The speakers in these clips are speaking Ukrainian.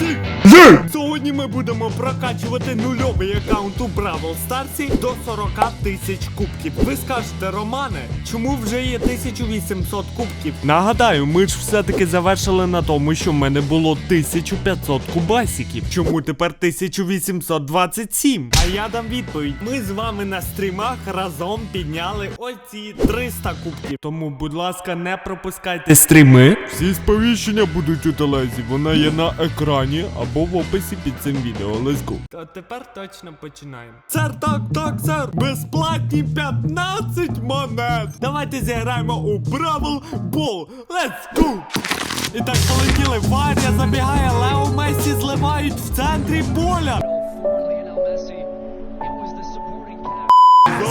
всі! Сьогодні ми будемо прокачувати нульовий аккаунт у Бравл Старсі до 40 тисяч кубків. Ви скажете, Романе, чому вже є 1800 кубків? Нагадаю, ми ж все-таки завершили на тому, що в мене було 1500 кубасиків. Чому тепер 1827? А я дам відповідь. Ми з вами на стрімах разом підняли оці 300 кубків. Тому, будь ласка, не пропускайте стріми. Всі сповіщення будуть у телезі. Вона є на екрані або в описі під цим відео. Let's go. То тепер точно починаємо. Сер, так, так, сер. Безплатні 15 монет. Давайте зіграємо у Бравл Бол. Let's go. І так полетіли. Варя забігає, Лео Месі зливають в центрі поля.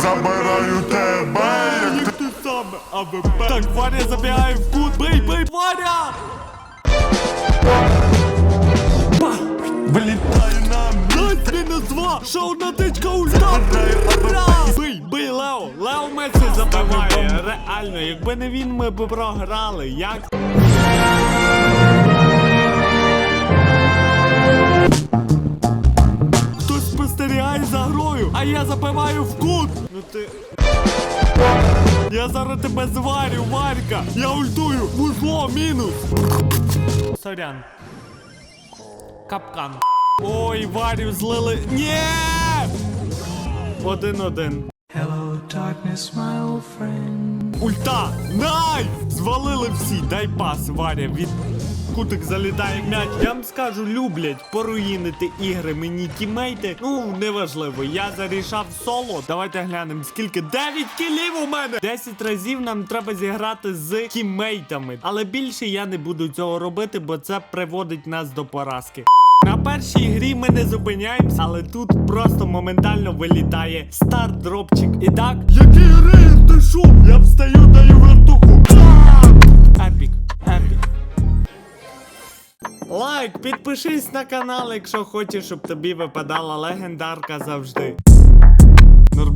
Забираю тебе, як ти саме АВП. Так, Варя забігає в кут. Бий, бий, Варя! Ба! Вилітає нам! Найс мінус два! Ще одна тичка ульта! Бий, бий, Лео! Лео Месі забиває! Реально, якби не він, ми б програли. Як? Хтось спостерігає за грою, а я забиваю в кут! Ну ти. Я зараз тебе зварю, Варька! Я ультую! Вузло, мінус! Сорян. Капкан. Ой, Варю злили. Ні! Один-один. Hello, darkness, my old friend. Ульта! Най! Звалили всі! Дай пас, Варя, від кутик залітає м'яч. Я вам скажу, люблять поруїнити ігри мені тімейти. Ну, неважливо, я зарішав соло. Давайте глянемо, скільки 9 кілів у мене! 10 разів нам треба зіграти з тіммейтами. Але більше я не буду цього робити, бо це приводить нас до поразки. На першій грі ми не зупиняємось, але тут просто моментально вилітає старт дропчик. І так. Який рейд ти шо? Я встаю, даю вертуху. Епік, епік. Лайк, підпишись на канал, якщо хочеш, щоб тобі випадала легендарка завжди.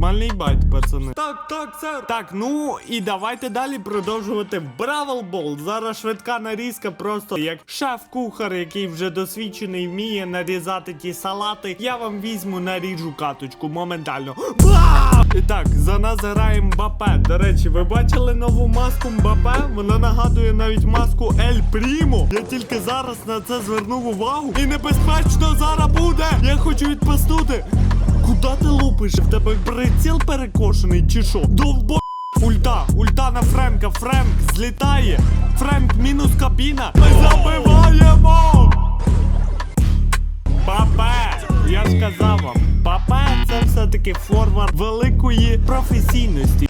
Нормальний байт, пацани. Так, так, це. Так, ну і давайте далі продовжувати Бравл Бол. Зараз швидка нарізка, просто як шеф-кухар, який вже досвідчений, вміє нарізати ті салати. Я вам візьму наріжу каточку моментально. Ба! І так, за нас грає Мбапе. До речі, ви бачили нову маску Мбапе? Вона нагадує навіть маску Ель Прімо. Я тільки зараз на це звернув увагу. І небезпечно зараз буде. Я хочу відпастути. Куда ти лупиш? В тебе приціл перекошений чи що? Довбо... Ульта, ульта на Френка, Френк злітає. Френк мінус кабіна. Ми забиваємо! Папе! Я ж казав вам, папе це все-таки форвард великої професійності.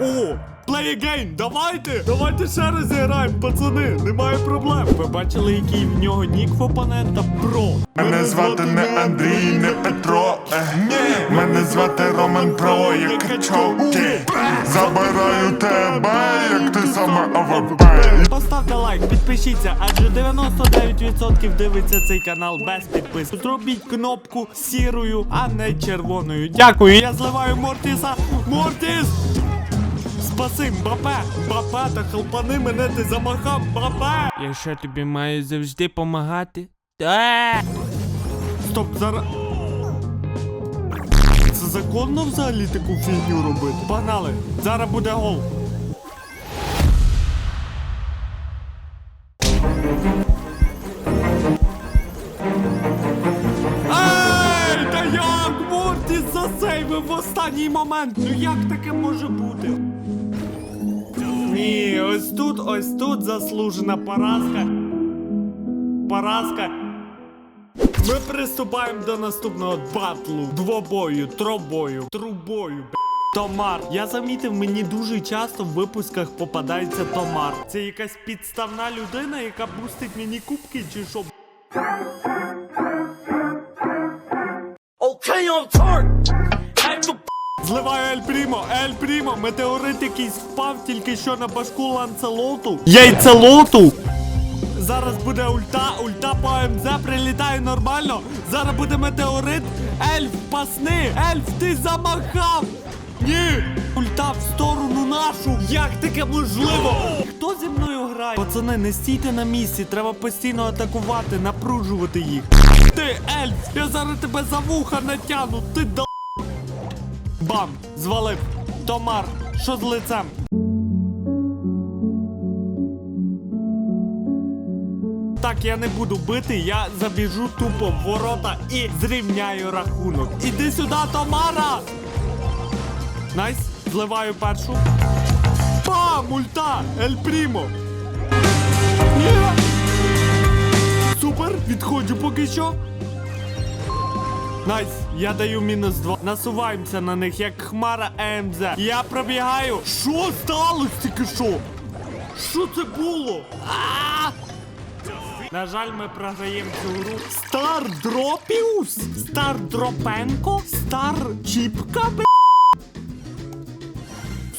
О, play again, давайте! Давайте ще раз зіграємо, пацани, немає проблем. Ви бачили, який в нього нік в опонента? Про. Мене звати не Андрій, не Петро. Ех, ні. Мене звати Роман Про, як качовки. Забираю тебе, як ти саме АВП. Поставте лайк, підпишіться, адже 99% дивиться цей канал без підписки. Зробіть кнопку сірою, а не червоною. Дякую, я зливаю Мортіса. Мортіс! Спаси, Бапе! Бапе, та хелпани мене ти замахав, Бапе! Я що тобі маю завжди помагати? Та! Стоп, зараз. Це законно взагалі таку фігню робити? Погнали! Зараз буде гол. Ей, та як Мортіс засейвив в останній момент? Ну як таке може бути? Ні, ось тут, ось тут заслужена поразка. Поразка. Ми приступаємо до наступного батлу, двобою, тробою, трубою. Томар. Я замітив, мені дуже часто в випусках попадається Томар. Це якась підставна людина, яка бустить мені кубки чи що. Okay, for Зливаю Ель Прімо, Ель Прімо, метеорит якийсь впав тільки що на башку ланцелоту. Яйцелоту! Зараз буде ульта, ульта по МЗ прилітає нормально. Зараз буде метеорит. Ельф, пасни! Ельф, ти замахав! Ні! Ульта в сторону нашу! Як таке можливо? Хто зі мною грає? Пацани, не стійте на місці, треба постійно атакувати, напружувати їх. Ти, ельф, я зараз тебе за вуха натягну, ти да. Бам! Звалив! Томар, що з лицем? Так, я не буду бити, я забіжу тупо в ворота і зрівняю рахунок. Іди сюди, Томара! Найс, зливаю першу. Па, мульта! Ель Прімо! Супер, відходжу поки що. Найс, я даю мінус 2. Насуваємося на них, як хмара ЕМЗ. Я пробігаю. Що сталося тільки що? Що це було? А! На жаль, ми програємо цю гру. Стар Дропіус? Стар Дропенко? Стар Чіпка, б.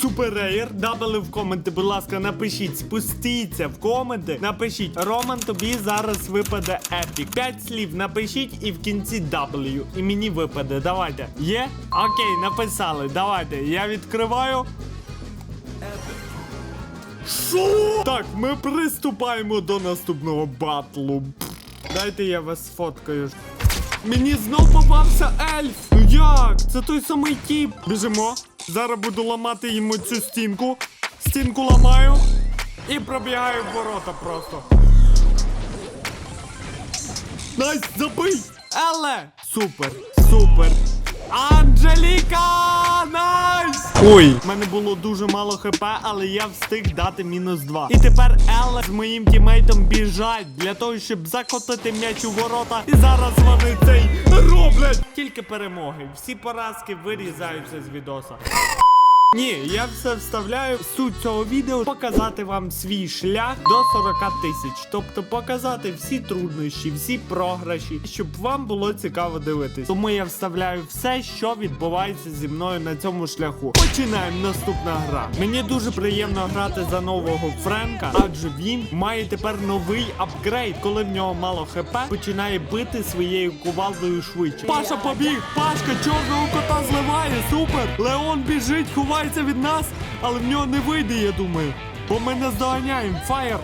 Супереєр, дабли в коменти, будь ласка, напишіть, спустіться в коменти, напишіть. Роман, тобі зараз випаде епік. П'ять слів напишіть і в кінці W. І мені випаде. Давайте. Є? Окей, написали. Давайте. Я відкриваю. Що? Так, ми приступаємо до наступного батлу. Дайте я вас сфоткаю. Мені знов попався ельф! Ну як? Це той самий тіп. Біжимо. Зараз буду ламати йому цю стінку. Стінку ламаю і пробігаю в ворота просто. Найс, забий! Еле! Супер, супер. Анджеліка! Найс! Ой! У мене було дуже мало хп, але я встиг дати мінус 2. І тепер Еле з моїм тімейтом біжать для того, щоб закотити м'яч у ворота. І зараз вони цей роблять. Тільки перемоги. Всі поразки вирізаються з відоса. Ні, я все вставляю. Суть цього відео показати вам свій шлях до 40 тисяч. Тобто показати всі труднощі, всі програші, щоб вам було цікаво дивитись. Тому я вставляю все, що відбувається зі мною на цьому шляху. Починаємо наступна гра. Мені дуже приємно грати за нового Френка, адже він має тепер новий апгрейд. Коли в нього мало хп, починає бити своєю кувалдою швидше. Паша побіг! Пашка чорного кота зливає! Супер! Леон біжить, ховається від нас, але в нього не вийде, я думаю. Бо ми не здоганяємо. Фаєр!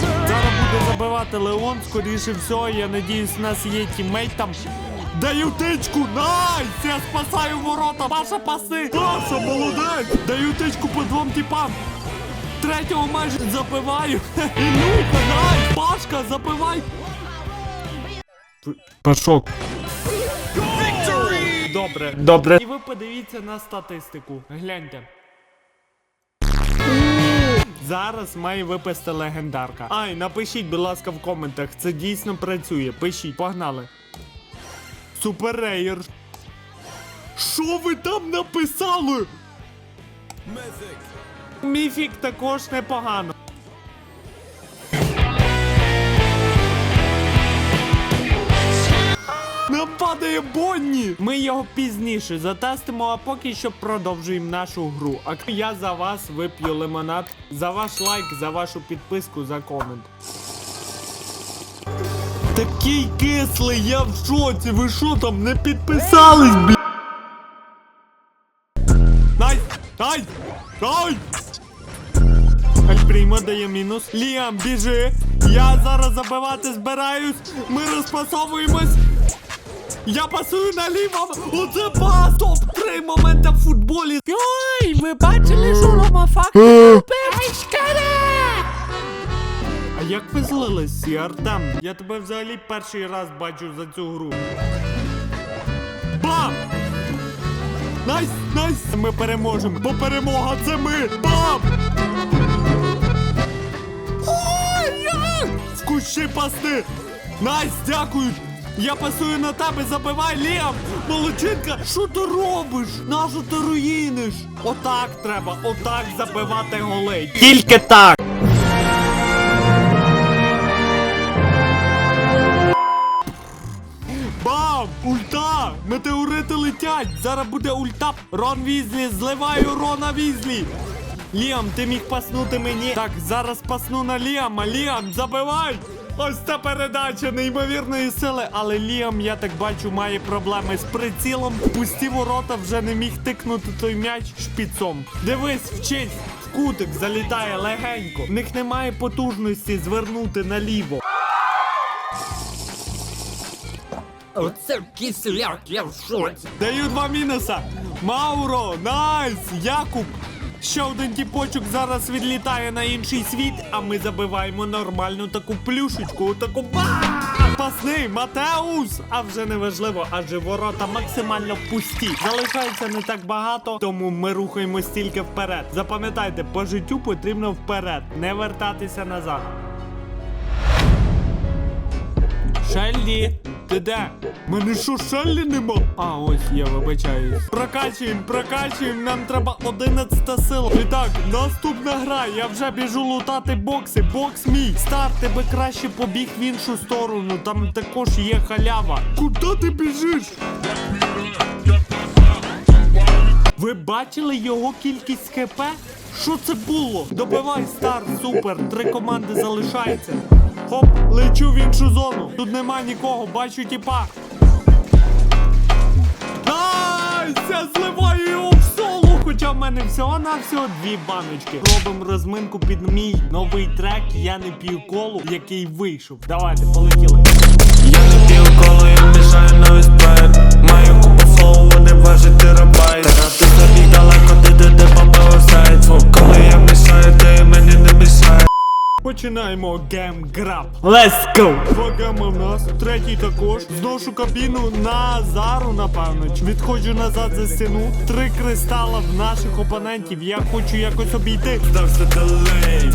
Зараз буде забивати Леон, скоріше всього, я надіюсь, у нас є тіммейт там. Даю тичку! Найс! Я спасаю ворота! Паша паси! Паша, молодець! Даю тичку по двом типам! Третього майже забиваю! Ілюха, найс! Пашка, забивай! Пашок. Добре. Добре. І ви подивіться на статистику. Гляньте. Зараз має випасти легендарка. Ай, напишіть, будь ласка, в коментах. Це дійсно працює. Пишіть, погнали. Суперрейер. Що ви там написали? Міфік також непогано. Падає Бонні! Ми його пізніше затестимо, а поки що продовжуємо нашу гру. А я за вас вип'ю лимонад, за ваш лайк, за вашу підписку, за комент. Такий кислий, я в шоці, ви що там не підписались, бля? Найс! Найс! Найс! Альпрімо дає мінус. Ліам, біжи! Я зараз забивати збираюсь! Ми розпасовуємось! Я пасую наліво! Оце пас! Топ-3 моменти в футболі! Ой, ви бачили, що Рома Фак робив? А як ви злились, Артем? Я тебе взагалі перший раз бачу за цю гру. Бам! Найс, найс! Ми переможемо, бо перемога це ми! Бам! Ой, як! В кущі пасти! Найс, дякую! Я пасую на тебе, забивай Ліам! Молодчинка! Що ти робиш? Нащо ти руїниш? Отак треба, отак забивати голи. Тільки так! Бам! Ульта! Метеорити летять! Зараз буде ульта! Рон Візлі! Зливаю Рона Візлі! Ліам, ти міг паснути мені. Так, зараз пасну на Ліама. Ліам, забивай! Ось ця передача неймовірної сили, але Ліам, я так бачу, має проблеми з прицілом. Пусті ворота вже не міг тикнути той м'яч шпіцом. Дивись, вчись, в кутик залітає легенько. В них немає потужності звернути наліво. Оце кисляк, я в шоці. Даю два мінуса. Мауро, найс, Якуб. Ще один тіпочок зараз відлітає на інший світ, а ми забиваємо нормальну таку плюшечку, таку ба! Пасний, Матеус! А вже не важливо, адже ворота максимально пусті. Залишається не так багато, тому ми рухаємось тільки вперед. Запам'ятайте, по життю потрібно вперед, не вертатися назад. Шеллі, ти де? Мене що Шеллі нема? А, ось я вибачаюсь. Прокачуємо, прокачуємо, нам треба 11 сила. І так, наступна гра. Я вже біжу лутати бокси. Бокс мій. Стар, ти би краще побіг в іншу сторону. Там також є халява. Куди ти біжиш? Ви бачили його кількість хп? Що це було? Добивай стар, супер, три команди залишається. Хоп, лечу в іншу зону. Тут нема нікого, бачу тіпа. Найс! Я зливаю його в соло! Хоча в мене всього на всього дві баночки. Робимо розминку під мій новий трек. Я не п'ю колу, який вийшов. Давайте, полетіли. Я не п'ю коло, я мішаю новий спрайт Маю купу флоу, вони важать терабайт Та ти забіг далеко, ти де де попав офсайд Коли я мішаю, ти Починаємо гем граб. Let's go! Два гема в нас, третій також. Зношу кабіну на зару, напевно. Відходжу назад за стіну. Три кристала в наших опонентів. Я хочу якось обійти. Здався делей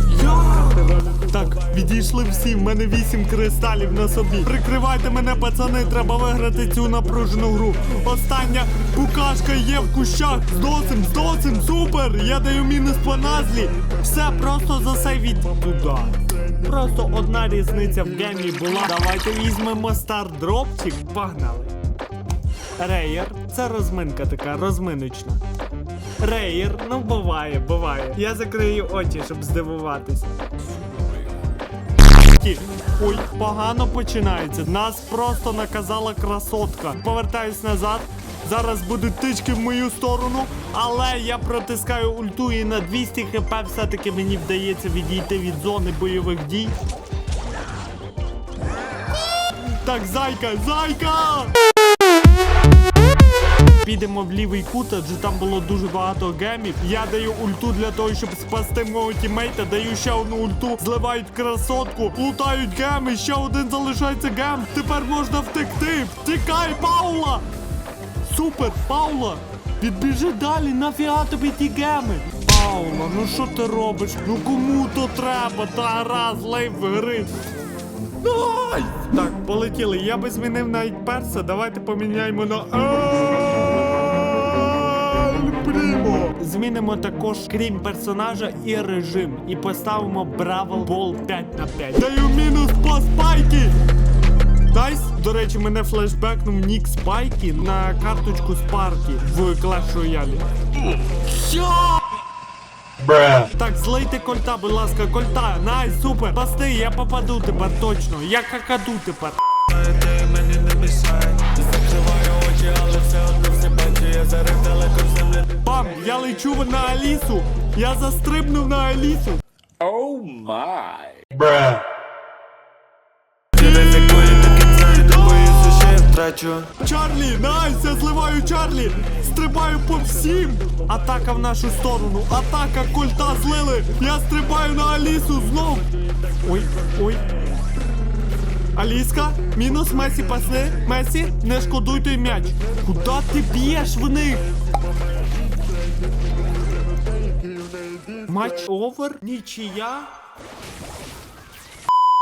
Так, відійшли всі, в мене вісім кристалів на собі. Прикривайте мене, пацани, треба виграти цю напружену гру. Остання букашка є в кущах. Здосим, здосим, супер! Я даю мінус по назві. Все, просто засейвіть туди. Просто одна різниця в гемі була. Давайте візьмемо стардропчик. Погнали. Реєр, це розминка така, розминочна. Реєр, ну буває, буває. Я закрию очі, щоб здивуватись. Ой, погано починається. Нас просто наказала красотка. Повертаюсь назад. Зараз будуть тички в мою сторону, але я протискаю ульту і на 200 хп все-таки мені вдається відійти від зони бойових дій. Так, зайка, зайка! Підемо в лівий кут, адже там було дуже багато гемів. Я даю ульту для того, щоб спасти мого тімейта. Даю ще одну ульту, зливають красотку, лутають геми, ще один залишається гем. Тепер можна втекти. Втікай, Паула! Супер, Паула! Підбіжи далі, нафіга тобі ті геми? Паула, ну що ти робиш? Ну кому то треба? Та раз лейв гри. Ай! Так, полетіли. Я би змінив навіть перса. Давайте поміняємо на Прімо. Змінимо також, крім персонажа, і режим. І поставимо Бравл Бол 5 на 5. Даю мінус по спайки! Найс, до речі, мене флешбекнув нік Спайки на карточку Спарки в Clash Royale. Так, злийте кольта, будь ласка, кольта. Найс, супер. Пасти, я попаду тепер точно. Я какаду тепер. Бам! Я лечу на Алісу! Я застрибнув на Алісу! Ти втрачу Чарлі! Найс! Я зливаю Чарлі! Стрибаю по всім! Атака в нашу сторону! Атака кольта злили! Я стрибаю на Алісу знов! Ой, ой. Аліска, мінус Месі пасни. Месі, не шкодуй той м'яч. Куда ти б'єш в них? Матч овер? Нічия?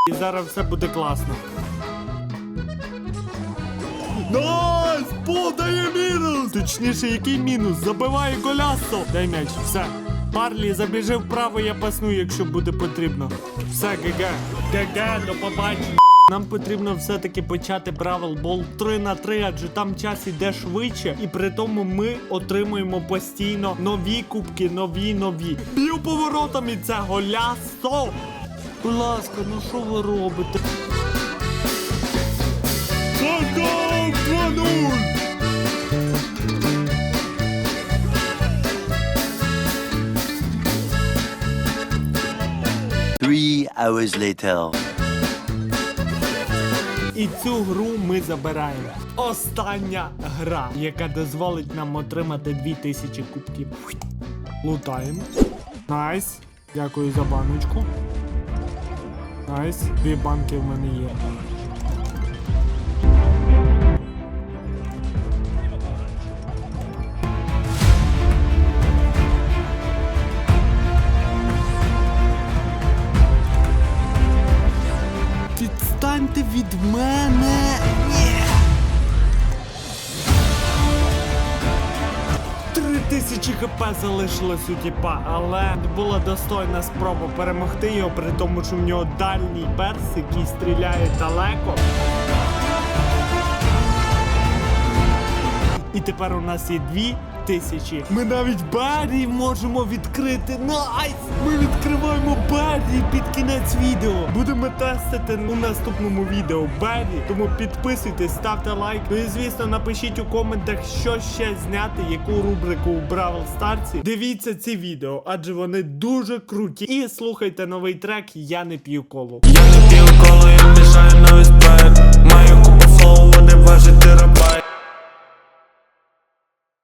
І зараз все буде класно. Найс! Подає мінус! Точніше, який мінус? Забиває голясо! Дай м'яч, все. Парлі, забіжи вправо, я пасну, якщо буде потрібно. Все, ГГ. ГГ, до побачення. Нам потрібно все-таки почати Бравл Бол 3 на 3, адже там час іде швидше, і при тому ми отримуємо постійно нові кубки, нові, нові. Б'ю поворотом і це голясо! Будь ласка, ну що ви робите? Сокол 2-0! Three hours later. І цю гру ми забираємо. Остання гра, яка дозволить нам отримати 2000 кубків. Лутаємо. Найс. Дякую за баночку. Найс. Дві банки в мене є. Тисячі хп залишилось у тіпа, але була достойна спроба перемогти його, при тому, що в нього дальній перс, який стріляє далеко. І тепер у нас є дві тисячі. Ми навіть Баррі можемо відкрити. Найс! Ми відкриваємо Баррі під кінець відео. Будемо тестити у наступному відео Баррі. Тому підписуйтесь, ставте лайк. Ну і звісно, напишіть у коментах, що ще зняти, яку рубрику у Бравл Старці. Дивіться ці відео, адже вони дуже круті. І слухайте новий трек Я не п'ю колу. Я не п'ю коло, я мішаю